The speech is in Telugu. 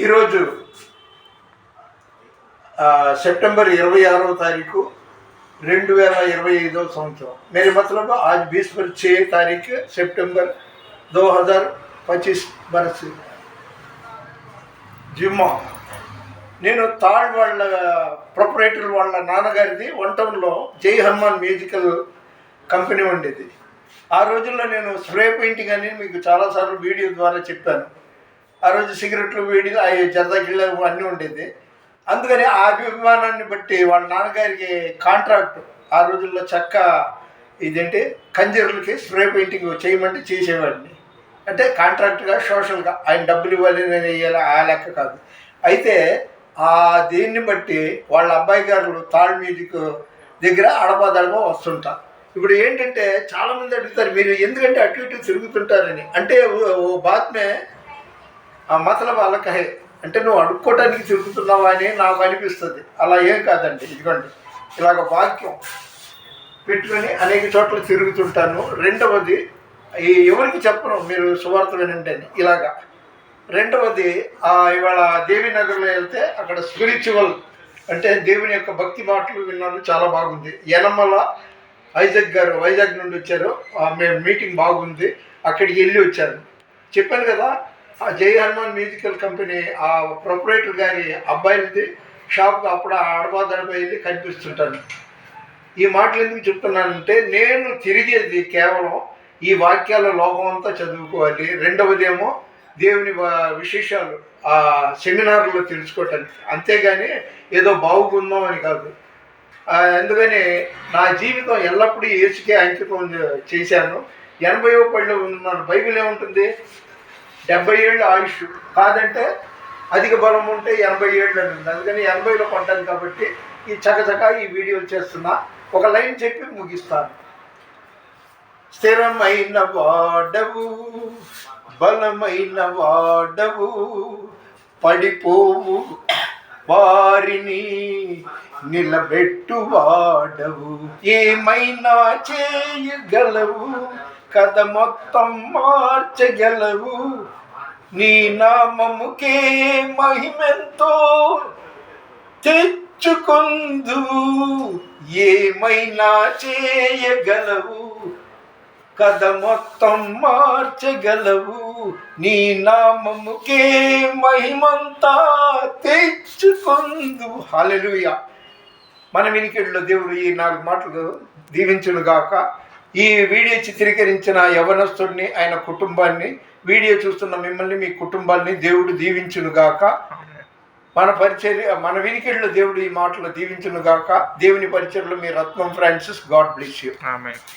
ఈరోజు సెప్టెంబర్ ఇరవై ఆరవ తారీఖు రెండు వేల ఇరవై ఐదో సంవత్సరం. मेरे मतलब आज చే తారీఖు సెప్టెంబర్ దో హజార్ 2025 బరస్ జిమ్మా. నేను తాళ్ వాళ్ళ ప్రొపరేటర్ వాళ్ళ నాన్నగారిది వంటంలో జై హనుమాన్ మ్యూజికల్ కంపెనీ ఉండేది ఆ రోజుల్లో నేను స్ప్రే పెయింటింగ్ అని మీకు చాలాసార్లు వీడియో ద్వారా చెప్పాను. ఆ రోజు సిగరెట్లు వీడియో అవి జర్దాగిళ్ళ అన్నీ ఉండేది. అందుకని ఆ అభిమానాన్ని బట్టి వాళ్ళ నాన్నగారికి కాంట్రాక్ట్ ఆ రోజుల్లో చక్క ఇదేంటి కంజర్లకి స్ప్రే పెయింటింగ్ చేయమంటే చేసేవాడిని. అంటే కాంట్రాక్ట్గా సోషల్గా ఆయన డబ్బులు ఇవ్వాలి నేను ఇవ్వాలి ఆ లెక్క కాదు. అయితే ఆ దీన్ని బట్టి వాళ్ళ అబ్బాయి గారు తాళ్ మ్యూజిక్ దగ్గర అడపాదడప వస్తుంటా. ఇప్పుడు ఏంటంటే చాలామంది అడుగుతారు మీరు ఎందుకంటే అటు ఇటు తిరుగుతుంటారని. అంటే ఓ- బాత్మే ఆ మతల వాళ్ళకి హై అంటే నువ్వు అడుక్కోవడానికి తిరుగుతున్నావా అని నాకు అనిపిస్తుంది. అలా ఏం కాదండి ఇదిగోండి. ఇలాగ వాక్యం పెట్టుకొని అనేక చోట్ల తిరుగుతుంటాను. రెండవది ఎవరికి చెప్పను మీరు సువార్త వినండి అని ఇలాగా. రెండవది ఆ ఇవాళ దేవినగర్లో వెళ్తే అక్కడ స్పిరిచువల్ అంటే దేవుని యొక్క భక్తి మాటలు విన్నాను చాలా బాగుంది. యనమల వైజాగ్ గారు వైజాగ్ నుండి వచ్చారు. ఆ మేము మీటింగ్ బాగుంది. అక్కడికి వెళ్ళి వచ్చాను చెప్పాను కదా ఆ జై హనుమాన్ మ్యూజికల్ కంపెనీ ఆ ప్రొపరేటర్ గారి అబ్బాయిలది షాప్కి అప్పుడు అడపాదడప వెళ్ళి కనిపిస్తుంటాను ఈ మాటలు ఎందుకు చెప్తున్నానంటే నేను తిరిగేది కేవలం ఈ వాక్యాల లోకం అంతా చదువుకోవాలి. రెండవది ఏమో దేవుని విశేషాలు ఆ సెమినార్లో తెలుసుకోవటానికి. అంతేగాని ఏదో బాగుందాం అని కాదు. ఎందుకని అందుకని నా జీవితం ఎల్లప్పుడూ ఏసుకే అంకితం చేశాను. ఎనభై పళ్ళు ఉన్నాను బైబిల్ ఏముంటుంది? డెబ్బై ఏళ్ళు ఆయుష్ కాదంటే అధిక బలం ఉంటే ఎనభై ఏళ్ళు అని ఉంది. అందుకని ఎనభైలో కొంటాను కాబట్టి ఈ చకచక ఈ వీడియోలు చేస్తున్నా. ఒక లైన్ చెప్పి ముగిస్తాను. స్థిరమైన వాడవు బలమైన వాడవు పడిపోవు వారిని నిలబెట్టు వాడవు ఏమైనా చేయగలవు కథ మొత్తం మార్చగలవు. నీ నామముకే మహిమెంతో తెచ్చుకుందు. ఏమైనా చేయగలవు. కథ మొత్తం మార్చగలవు. నీ నామముకే మహిమంతా తెచ్చుకుందు. హలలుయ మన వినికిడిలో దేవుడు ఈ నాలుగు మాటలు దీవించును గాక ఈ వీడియో చిత్రీకరించిన యవనస్తుడిని ఆయన కుటుంబాన్ని వీడియో చూస్తున్న మిమ్మల్ని మీ కుటుంబాన్ని దేవుడు దీవించును గాక. మన పరిచర్య మన వినికిడిలో దేవుడు ఈ మాటలు దీవించును గాక. దేవుని పరిచర్లో మీ Ratnam Francis God bless you. ఆమె